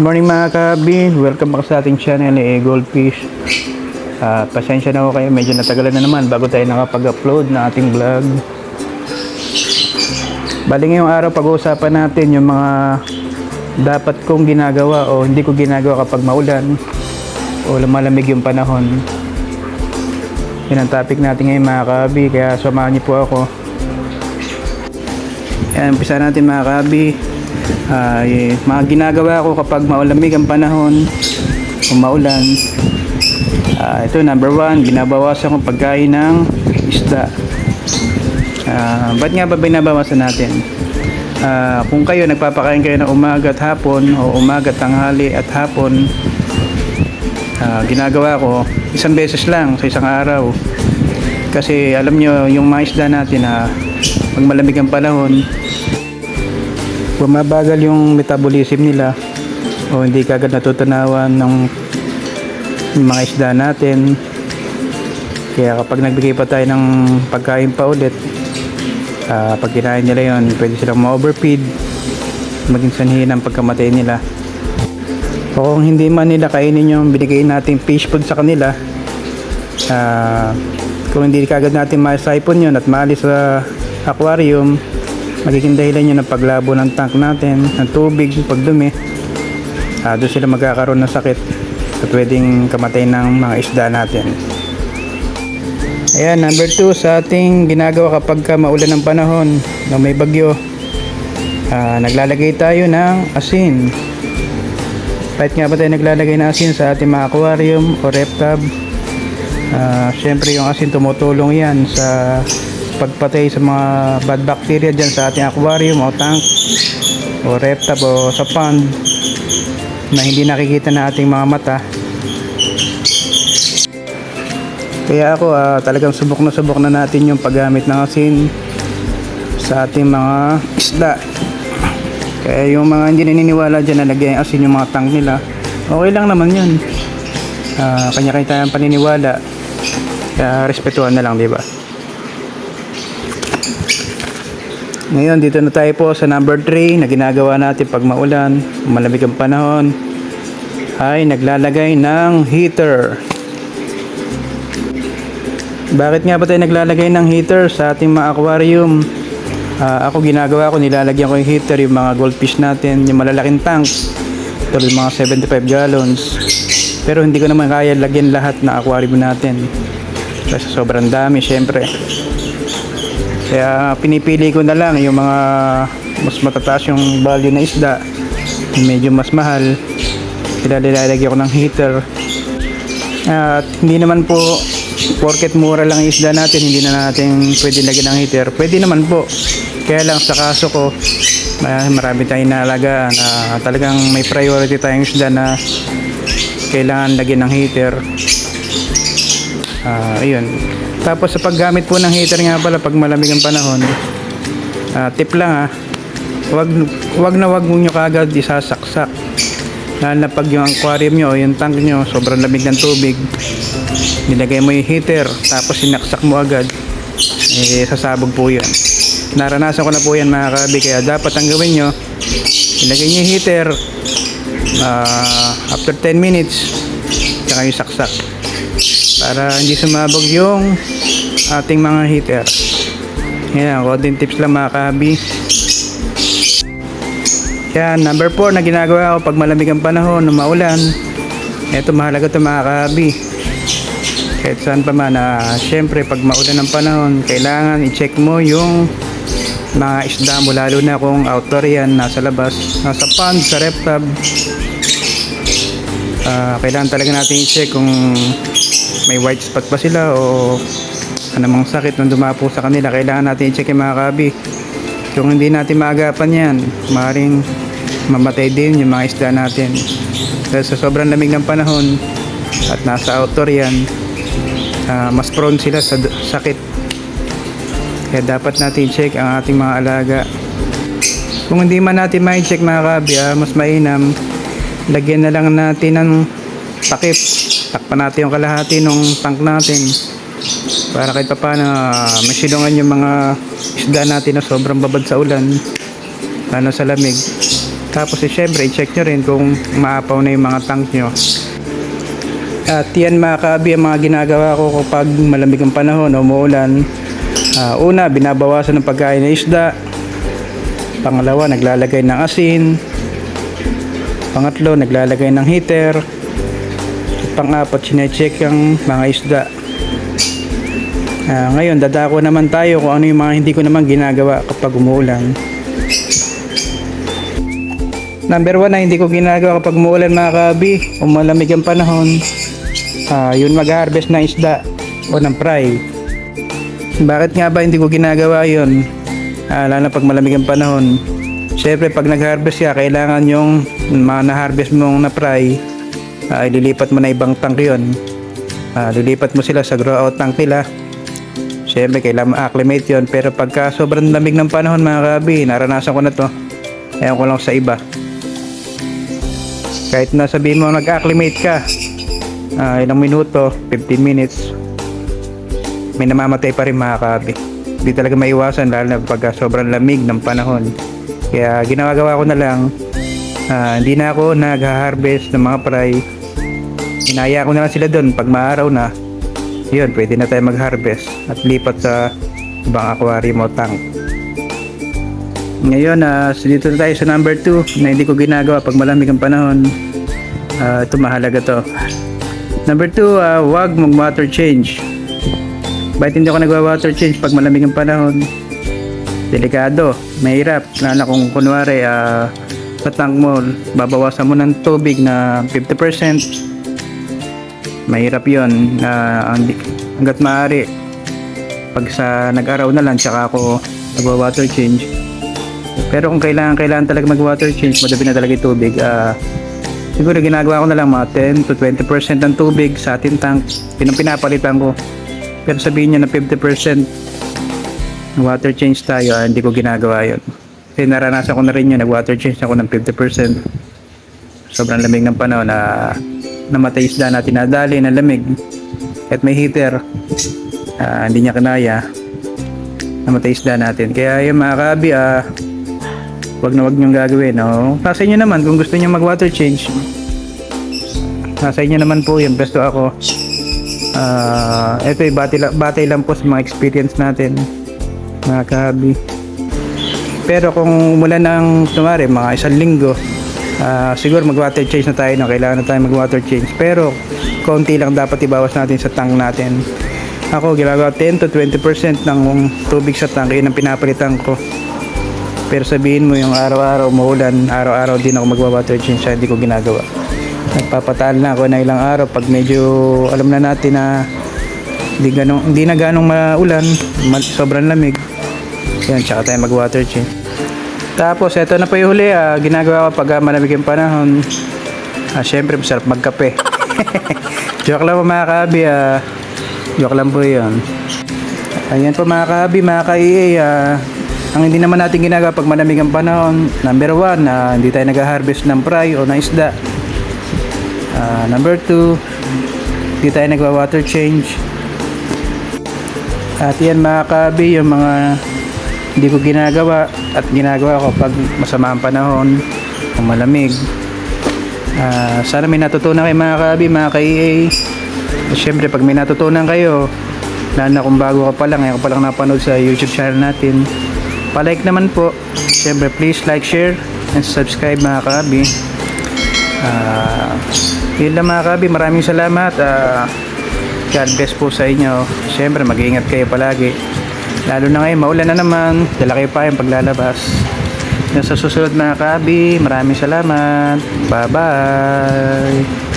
Morning mga kabi, welcome back sa ating channel ni Goldfish. Ah, pasensya na ako kayo, medyo natagalan na naman bago tayo nakapag-upload na ating vlog. Bali ngayong araw pag-uusapan natin yung mga dapat kong ginagawa o hindi ko ginagawa kapag maulan o lumalamig yung panahon. Yan ang topic natin ngayon mga kabi, kaya samahan niyo po ako. Yan, umpisa natin mga kabi. Ay, mga ginagawa ko kapag maulamig ang panahon o maulan. Ah, ito, number one, binabawasan ko pagkain ng isda. Ah, ba't nga ba binabawasan natin? Ah, kung kayo nagpapakain kayo ng umaga at hapon o umaga tanghali at hapon, ah, ginagawa ko isang beses lang sa isang araw. Kasi alam nyo, yung mga isda natin na pag malamig ang panahon, bumabagal yung metabolism nila. O hindi kagad natutunawan ng mga isda natin. Kaya kapag nagbigay pa tayo ng pagkain pa ulit ah, pag kinain nila yon pwede silang ma-overfeed. Maging sanhi ng pagkamatay nila. O kung hindi man nila kainin yung binigay nating fish food sa kanila ah, kung hindi kagad natin ma-siphon yun at maalis sa aquarium magiging dahilan yun ng paglabo ng tank natin ng tubig, pagdumi. Uh, doon sila magkakaroon ng sakit at pwedeng kamatay ng mga isda natin. Ayan number 2 sa ating ginagawa kapag ka maulan ng panahon na may bagyo Ah, naglalagay tayo ng asin. Kahit nga ba tayo naglalagay ng asin sa ating mga aquarium o rep tub Ah, syempre yung asin tumutulong yan sa pagpatay sa mga bad bacteria dyan sa ating aquarium o tank o reptab o sa pond na hindi nakikita na ating mga mata. Kaya ako ah, talagang subok na subok na natin yung paggamit ng asin sa ating mga isda. Kaya yung mga hindi naniniwala dyan na lagyan asin yung mga tank nila okay lang naman yun. Ah, kanya-kanya tayong paniniwala. Kaya respetuhan na lang di ba Ngayon, dito na tayo po sa number 3 na ginagawa natin pag maulan, malamig ang panahon, ay naglalagay ng heater. Bakit nga ba tayo naglalagay ng heater sa ating mga aquarium? Ah, ako ginagawa ko, nilalagyan ko yung heater, yung mga goldfish natin, yung malalaking tank, tulad ng mga 75 gallons. Pero hindi ko naman kaya lagyan lahat na aquarium natin. Kasi sobrang dami, syempre. Kaya pinipili ko na lang yung mga mas matataas yung value na isda, yung medyo mas mahal. Sila nilalagyan ko ng heater. At hindi naman po porket mura lang isda natin, hindi na natin pwede lagyan ng heater. Pwede naman po. Kaya lang sa kaso ko, ma- marami tayong nalaga na talagang may priority tayong isda na kailangan lagyan ng heater. Ah, ayun. Tapos sa paggamit po ng heater nga pala pag malamig ang panahon, ah, tip lang ah, wag, wag na wag nyo kagad isasaksak. Lalo na pag yung aquarium nyo yung tank nyo sobrang lamig ng tubig, nilagay mo yung heater tapos sinaksak mo agad, eh sasabog po yun. Naranasan ko na po yan mga kabi kaya dapat ang gawin nyo, ilagay nyo yung heater ah, after 10 minutes, tsaka yung saksak para hindi sumabog yung ating mga heater. Yan, konting tips lang mga kahabi. Yan, number 4 na ginagawa ko pag malamig ang panahon, na maulan. Ito, mahalaga ito mga kahabi. Kahit saan pa man, ah, syempre pag maulan ang panahon, kailangan i-check mo yung mga isda mo, lalo na kung outdoor yan, nasa labas, nasa pond, sa rep tub. Ah, kailangan talaga natin i-check kung may white spot ba sila o anumang sakit nung dumapo sa kanila? Kailangan natin i-check yung mga kabi. Kung hindi natin maagapan yan maaaring mamatay din yung mga isda natin. Dahil sa sobrang lamig ng panahon at nasa outdoor yan ah, mas prone sila sa sakit. Kaya dapat natin i-check ang ating mga alaga. Kung hindi man natin ma-check mga kabi ah, mas mainam lagyan na lang natin ng takip takpan natin yung kalahati ng tank natin para kahit pa paano may silungan yung mga isda natin na sobrang babad sa ulan lalo sa lamig Tapos eh, syempre, i-check nyo rin kung maapaw na yung mga tank nyo. At yan mga kaabi ang mga ginagawa ko kapag malamig ang panahon o umuulan. Ah, una, binabawasan ng pagkain ng isda. Pangalawa, naglalagay ng asin. Pangatlo, naglalagay ng heater. At pang-apat, sinecheck ang mga isda. Ah, ngayon, dadako naman tayo kung ano yung mga hindi ko naman ginagawa kapag umuulan. Number one na hindi ko ginagawa kapag umuulan mga kabi o malamig ang panahon. Ah, yun mag-harvest ng isda o ng fry. Bakit nga ba hindi ko ginagawa yun? Ah, lalo na pag malamig ang panahon. Siyempre pag nag-harvest ka, kailangan yung mga na-harvest mong na-fry, ah, ililipat mo na ibang tank yun. Ah, lilipat mo sila sa grow out tank nila. Siyempre kailangan ma-acclimate yun. Pero pagka sobrang lamig ng panahon mga kabi, naranasan ko na to. Ewan ko lang sa iba. Kahit na sabihin mo nag-acclimate ka, ah, ilang minuto, 15 minutes, may namamatay pa rin mga kabi. Hindi talaga maiwasan lalo na pagka sobrang lamig ng panahon. Kaya ginagawa ko na lang, ah, hindi na ako nag-harvest ng mga fry. Inaya ko na lang sila doon pag maaraw na. Yun, pwede na tayo mag-harvest at lipat sa ibang aquarium o tank. Ngayon, ah, so dito na tayo sa number 2 na hindi ko ginagawa pag malamig ang panahon. Ah, ito mahalaga to. Number 2, ah, wag mag-water change. Bakit hindi ako nagwa-water change pag malamig ang panahon? Delikado, mahirap. Lalo kung kunwari ah, sa tank mo, babawasan mo ng tubig na 50%. Mahirap yon na hanggat maaari pag sa nag-araw na lang tsaka ako nagwa-water change pero kung kailangan kailangan talaga mag-water change, madami na talaga yung tubig. ah siguro ginagawa ko na lang mga 10 to 20% ng tubig sa ating tank. Pinang pinapalitan ko. Pero sabihin niya na 50% water change tayo, ah, hindi ko ginagawa yon. Kasi naranasan ko na rin yun, nag-water change ako ng 50%. Sobrang lamig ng panahon na namatay isda natin nadali ng lamig. At may heater, ah, hindi niya kinaya namatay isda natin. Kaya yung mga kabi, ah, wag na wag niyong gagawin. No? Nasa inyo naman kung gusto niyo mag-water change. Nasa inyo naman po yun. Basta ako. Ah, ito ay batay, batay lang po sa mga experience natin. Mga kahabi. Pero kung mula ng tumari, mga isang linggo, ah, siguro mag-water change na tayo. No? Kailangan na tayo mag-water change. Pero konti lang dapat ibawas natin sa tank natin. Ako, ginagawa 10 to 20% ng tubig sa tank. Yun ang pinapalitan ko. Pero sabihin mo yung araw-araw umuulan, araw-araw din ako magwa-water change, hindi ko ginagawa. Nagpapatal na ako na ilang araw pag medyo alam na natin na hindi, ganong, hindi na ganong maulan, ma- sobrang lamig. Yan, tsaka tayo mag-water change. Tapos, eto na po yung huli, ah, ginagawa ko pag ah, malamig yung panahon. Ah, syempre, masarap magkape. Joke lang po mga kabi, ah. Joke lang po yun. Ayan po mga kabi, mga ka-EA, ah, ang hindi naman natin ginagawa pag malamig ang panahon, number one, na hindi tayo nag-harvest ng fry o ng isda. Ah, number two, hindi tayo nagwa-water change. At yan mga kabi, yung mga hindi ko ginagawa at ginagawa ko pag masama ang panahon o malamig. Ah, sana may natutunan kayo mga kabi, mga ka-EA. Syempre, pag may natutunan kayo, lalo na kung bago ka pa lang, ngayon ka pa lang napanood sa YouTube channel natin, palike naman po. Syempre, please like, share, and subscribe mga kabi. Ah, yun lang mga kabi, maraming salamat. Ah, God bless po sa inyo. Syempre, mag-iingat kayo palagi. Lalo na ngayon, maulan na naman. Dala kayo pa yung paglalabas. Yan sa susunod mga kabi, maraming salamat. Bye-bye.